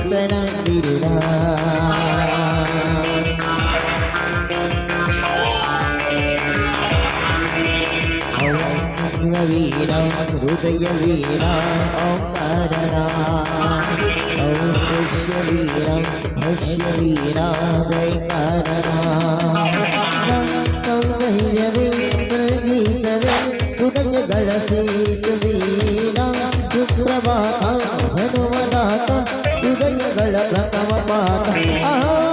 வீரா ஹய வீரா ஓம் பரதா ஓம் ஹஷ்ய வீரா ஹஷ்ய வீரா ஜெய் கரதா சௌந்தர்யவே பிரகீதவே ஹய கலசீதவே माता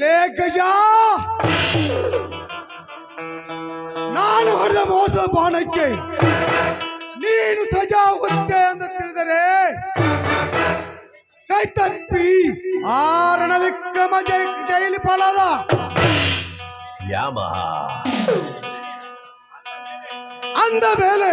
ಲೇ ಗಜ ನಾನು ಹೊಡೆದ ಮೋಸದ ಬಾಣಕ್ಕೆ ನೀನು ಸಜಾ ಹೋಗುತ್ತೆ ಅಂತ ತಿಳಿದರೆ ಕೈ ತಪ್ಪಿ ಆರಣ ವಿಕ್ರಮ ಜೈ ಜೈಲಿ ಫಲದ. ಯಾಮ ಅಂದ ಮೇಲೆ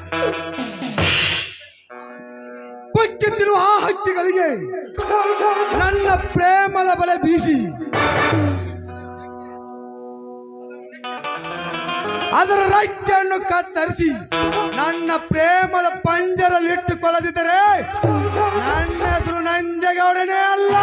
ತಿನ್ನುವ ಆ ಹಕ್ಕಿಗಳಿಗೆ ನನ್ನ ಪ್ರೇಮದ ಬಲೆ ಬೀಸಿ. ಅದರ ರೆಕ್ಕೆಯನ್ನು ಕತ್ತರಿಸಿ ನನ್ನ ಪ್ರೇಮದ ಪಂಜರಲ್ಲಿಟ್ಟುಕೊಳ್ಳದಿದ್ದರೆ ನನ್ನ ಹೆಸರು ನಂಜಗೌಡನೇ ಅಲ್ಲ.